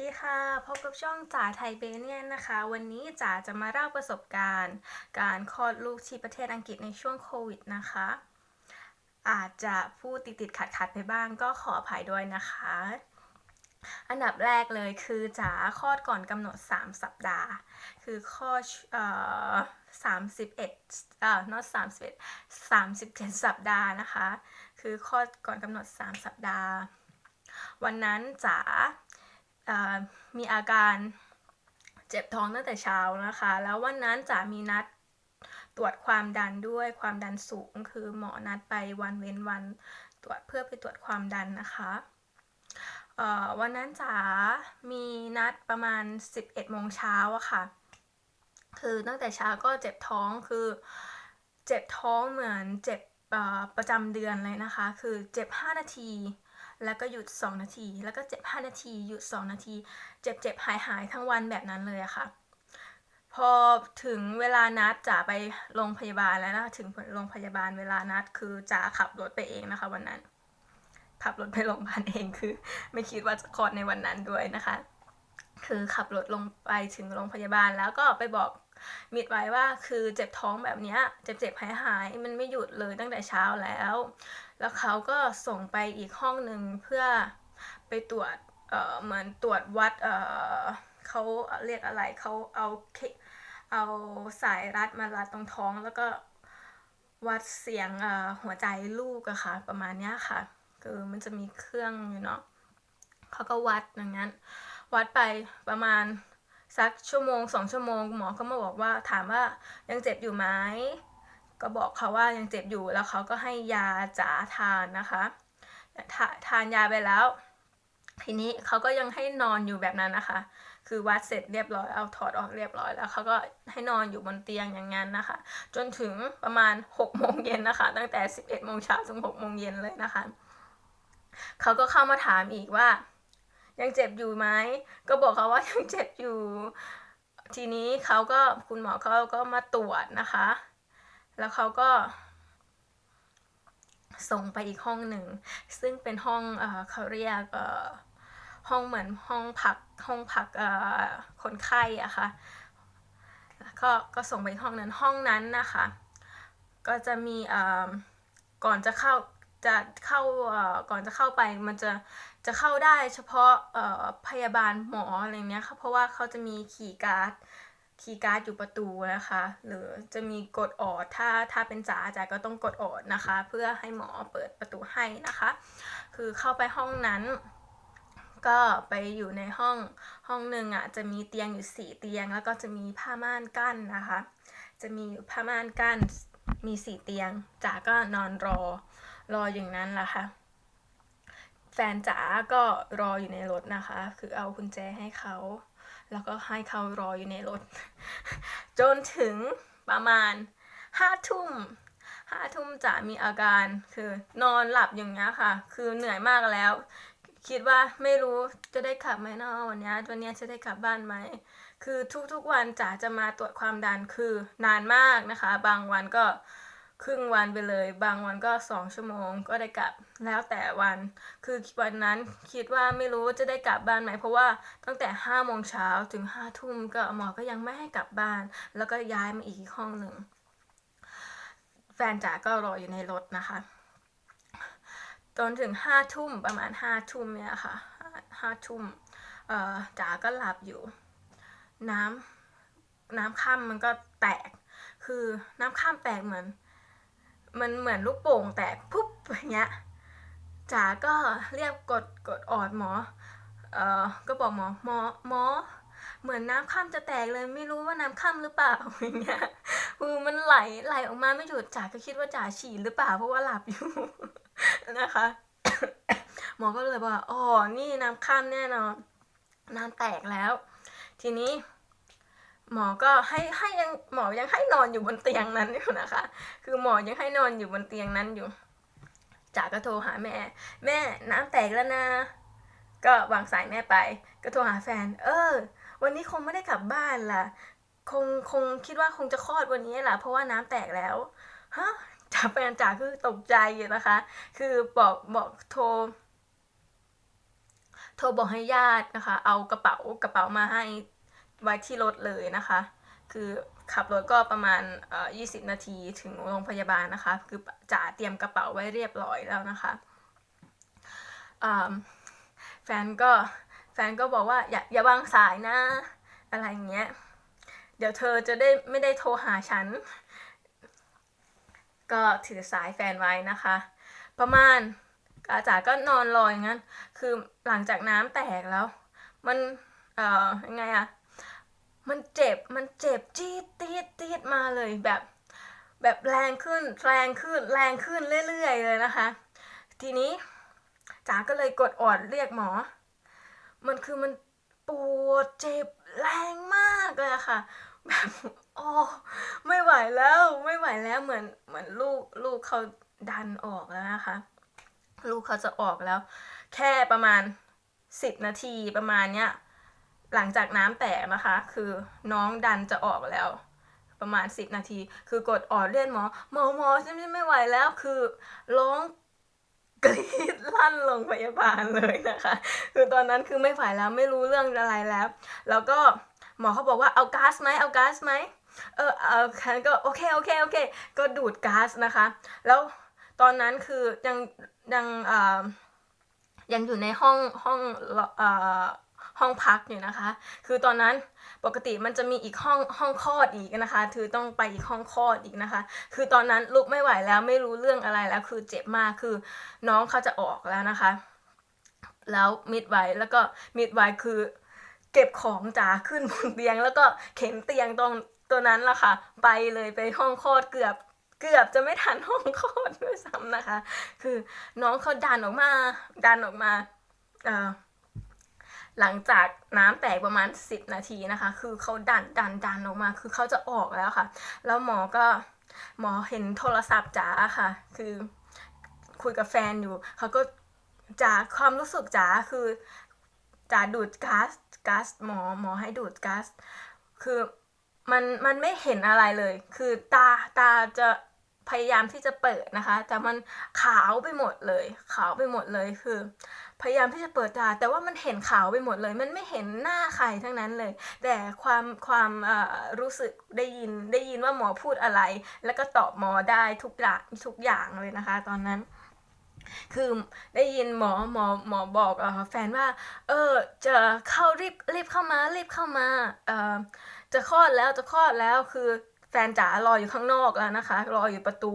ดีค่ะ พบกับช่องจ๋าไทยเบเนียนนะคะ วันนี้จ๋าจะมาเล่าประสบการณ์ การคลอดลูกที่ประเทศอังกฤษในช่วงโควิดนะคะ อาจจะพูดติดติดขัดขัดไปบ้างก็ขออภัยด้วยนะคะ อันดับแรกเลยคือจ๋าคลอดก่อนกำหนด 3 สัปดาห์ คือคลอดเอ่อ31เอ็ดอ่อ not 31 37สัปดาห์นะคะ คือคลอดก่อนกำหนด 3 สัปดาห์ วันนั้นจ๋า มีอาการเจ็บท้องตั้งแต่เช้านะคะ แล้ววันนั้นจ๋ามีนัดตรวจความดันด้วยความดันสูง คือหมอนัดไปวันเว้นวันตรวจเพื่อไปตรวจความดันนะคะวันนั้นจ๋ามีนัดประมาณ 11โมงเช้าอะค่ะ คือตั้งแต่เช้าก็เจ็บท้องคือ เจ็บท้องเหมือนเจ็บประจำเดือนเลยนะคะ คือเจ็บ 5 นาที แล้วก็หยุด 2 นาที แล้วก็เจ็บ 5 นาที หยุด 2 นาที เจ็บเจ็บหายหายทั้งวันแบบนั้นเลยอะค่ะ พอถึงเวลานัดจ๋าไปโรงพยาบาลแล้วนะคะถึงโรงพยาบาลเวลานัดคือจ๋าขับรถไปเองนะคะ วันนั้น ขับรถไปโรงพยาบาลเองคือ ไม่คิดว่าจะคลอดในวันนั้นด้วยนะคะ คือขับรถลงไปถึงโรงพยาบาลแล้วก็ไปบอก มิดไว้ว่าคือเจ็บท้องแบบเนี้ยเจ็บเจ็บหายหายมันไม่หยุดเลยตั้งแต่เช้าแล้ว แล้วเขาก็ส่งไปอีกห้องหนึ่งเพื่อไปตรวจเอ่อเหมือนตรวจวัดเอ่อเขาเรียกอะไรเขาเอาเคเอาสายรัดมารัดตรงท้องแล้วก็วัดเสียงเออหัวใจลูกอะค่ะ ประมาณเนี้ยค่ะ คือมันจะมีเครื่องอยู่เนาะเขาก็วัดอย่างนั้น วัดไปประมาณ สักชั่วโมงสองชั่วโมงหมอก็มาบอกว่าถามว่ายังเจ็บอยู่ไหมก็บอกเขาว่ายังเจ็บอยู่แล้วเขาก็ให้ยาจ๋าทานนะคะทาทานยาไปแล้ว ทีนี้เขาก็ยังให้นอนอยู่แบบนั้นนะคะ คือวัดเสร็จเรียบร้อยเอาถอดออกเรียบร้อยแล้วเขาก็ให้นอนอยู่บนเตียงอย่างนั้นนะคะ จนถึงประมาณ6โมงเย็นนะคะ ตั้งแต่ 11โมงเช้าถึง6โมงเย็นเลยนะคะเขาก็เข้ามาถามอีกว่า ยังเจ็บอยู่ไหมก็บอกเขาว่ายังเจ็บอยู่ ทีนี้เขาก็คุณหมอเขาก็มาตรวจนะคะ แล้วเขาก็ ส่งไปอีกห้องหนึ่ง ซึ่งเป็นห้องเออเขาเรียกเออห้องเหมือนห้องพักห้องพักเออคนไข้อะค่ะก็ก็ส่งไปห้องนั้นห้องนั้นนะคะ ก็จะมีก่อนจะเข้า จะเข้าอ่อก่อนจะเข้าไปมันจะจะเข้าได้เฉพาะเอ่อพยาบาลหมออะไรเนี้ยค่ะเพราะว่าเขาจะมีคีย์การ์ดคีย์การ์ดอยู่ประตูนะคะ หรือจะมีกดออดถ้าถ้าเป็นจ๋าจ๋าก็ต้องกดออดนะคะ เพื่อให้หมอเปิดประตูให้นะคะ คือเข้าไปห้องนั้น ก็ไปอยู่ในห้องห้องหนึ่งอะจะมีเตียงอยู่สี่เตียง แล้วก็จะมีผ้าม่านกั้นนะคะ จะมีผ้าม่านกั้นมีสี่เตียงจ๋าก็นอนรอ รออย่างนั้นแหละค่ะ แฟนจ๋าก็รออยู่ในรถนะคะ คือเอากุญแจให้เขา แล้วก็ให้เขารออยู่ในรถ จนถึงประมาณห้าทุ่มห้าทุ่มจะมีอาการคือนอนหลับอย่างเงี้ยค่ะ คือเหนื่อยมากแล้ว คิดว่าไม่รู้จะได้กลับไหมเนาะวันนี้วันนี้จะได้กลับบ้านไหมคือทุกๆวันจ๋าจะมาตรวจความดันคือนานมากนะคะ บางวันก็ ครึ่งวันไปเลย บางวันก็สองชั่วโมงก็ได้กลับแล้วแต่วัน คือวันนั้นคิดว่าไม่รู้จะได้กลับบ้านไหมเพราะว่าตั้งแต่ห้าโมงเช้าถึงห้าทุ่มก็หมอก็ยังไม่ให้กลับบ้าน แล้วก็ย้ายมาอีกห้องหนึ่งแฟนจ๋าก็รออยู่ในรถนะคะจนถึงห้าทุ่มประมาณห้าทุ่มเนี่ยค่ะห้าทุ่มจ๋าก็หลับอยู่ น้ำน้ำข้ามมันก็แตก คือน้ำข้ามแตกเหมือน มันเหมือนลูกโป่งแตกปุ๊บอย่างเงี้ยจ๋าก็เรียกกดกดออดหมอเออก็บอกหมอหมอหมอ เหมือนน้ำข้ามจะแตกเลยไม่รู้ว่าน้ำข้ามหรือเปล่าอย่างเงี้ยคือมันไหลไหลออกมาไม่หยุดจ๋าก็คิดว่าจ๋าฉี่หรือเปล่าเพราะว่าหลับอยู่นะคะ หมอก็เลยบอกว่าอ๋อนี่น้ำข้ามแน่นอนน้ำแตกแล้ว ทีนี้ หมอก็ให้ให้ยังหมอยังให้นอนอยู่บนเตียงนั้นอยู่นะคะ คือหมอยังให้นอนอยู่บนเตียงนั้นอยู่จ๋าก็โทรหาแม่ แม่น้ำแตกแล้วนะ ก็วางสายแม่ไป ก็โทรหาแฟน เออ วันนี้คงไม่ได้กลับบ้านล่ะ คงคงคิดว่าคงจะคลอดวันนี้แหละเพราะว่าน้ำแตกแล้วฮะจ๋าแฟนจ๋าคือตกใจนะคะ คือบอกบอกโทรโทรบอกให้ญาตินะคะ เอากระเป๋ากระเป๋ามาให้ ไว้ที่รถเลยนะคะ คือขับรถก็ประมาณเอ่อ20 นาทีถึงโรงพยาบาลนะคะ คือจ่าเตรียมกระเป๋าไว้เรียบร้อยแล้วนะคะแฟนก็แฟนก็บอกว่าอย่าอย่าวางสายนะ อะไรอย่างเงี้ย เดี๋ยวเธอจะได้ไม่ได้โทรหาฉัน ก็ถือสายแฟนไว้นะคะ ประมาณอาจ๋าก็นอนรออย่างนั้น คือหลังจากน้ำแตกแล้ว มัน เอ่อยังไงอะ มันเจ็บมันเจ็บจี๊ดตีดตีดมาเลยแบบ แบบแรงขึ้นแรงขึ้นแรงขึ้นเรื่อยๆเลยนะคะ ทีนี้จ๋าก็เลยกดออดเรียกหมอ มันคือมันปวดเจ็บแรงมากเลยค่ะ แบบโอ้ไม่ไหวแล้วไม่ไหวแล้วเหมือนเหมือนลูกลูกเขาดันออกแล้วนะคะ ลูกเขาจะออกแล้ว แค่ประมาณสิบนาทีประมาณเนี้ย หลังจากน้ำแตกนะคะ คือน้องดันจะออกแล้ว ประมาณสิบนาที คือกดออดเรียกหมอหมอหมอฉันไม่ไหวแล้วคือร้องกรีดลั่นโรงพยาบาลเลยนะคะ คือตอนนั้นคือไม่ไหวแล้วไม่รู้เรื่องอะไรแล้ว แล้วก็หมอเขาบอกว่าเอาก๊าซไหมเอาก๊าซไหมเออเออฉันก็โอเคโอเคโอเค ก็ดูดก๊าซนะคะ แล้วตอนนั้นคือยังยังอ่อยังอยู่ในห้องห้องเอ่อ ห้องพักอยู่นะคะ คือตอนนั้นปกติมันจะมีอีกห้องห้องคลอดอีกนะคะคือต้องไปอีกห้องคลอดอีกนะคะ คือตอนนั้นลุกไม่ไหวแล้วไม่รู้เรื่องอะไรแล้วคือเจ็บมากคือน้องเขาจะออกแล้วนะคะ แล้วมิดไว้แล้วก็มิดไว้คือ เก็บของจ๋าขึ้นบนเตียง แล้วก็เข็นเตียงตรงตัวนั้นละค่ะ ไปเลยไปห้องคลอดเกือบเกือบจะไม่ทันห้องคลอดด้วยซ้ำนะคะ คือน้องเขาดันออกมา ดันออกมาเอ่อ หลังจากน้ำแตกประมาณ 10 นาทีนะคะ คือเขาดันดันดันออกมา คือเขาจะออกแล้วค่ะ แล้วหมอก็หมอเห็นโทรศัพท์จ๋าค่ะ คือคุยกับแฟนอยู่เขาก็จ๋าความรู้สึกจ๋าคือจ๋าดูดก๊าซก๊าซหมอหมอให้ดูดก๊าซคือมันมันไม่เห็นอะไรเลย คือตาตาจะ พยายามที่จะเปิดนะคะ แต่มันขาวไปหมดเลย ขาวไปหมดเลยคือ พยายามที่จะเปิดตาแต่ว่ามันเห็นขาวไปหมดเลย มันไม่เห็นหน้าใครทั้งนั้นเลย แต่ความความรู้สึกได้ยินได้ยินว่าหมอพูดอะไร แล้วก็ตอบหมอได้ทุกอย่างทุกอย่างเลยนะคะ ตอนนั้นคือได้ยินหมอหมอหมอบอกออแฟนว่า เออจะเข้ารีบรีบเข้ามารีบเข้ามาเออจะคลอดแล้วจะคลอดแล้วคือ แฟนจ๋ารออยู่ข้างนอกแล้วนะคะ รออยู่ประตู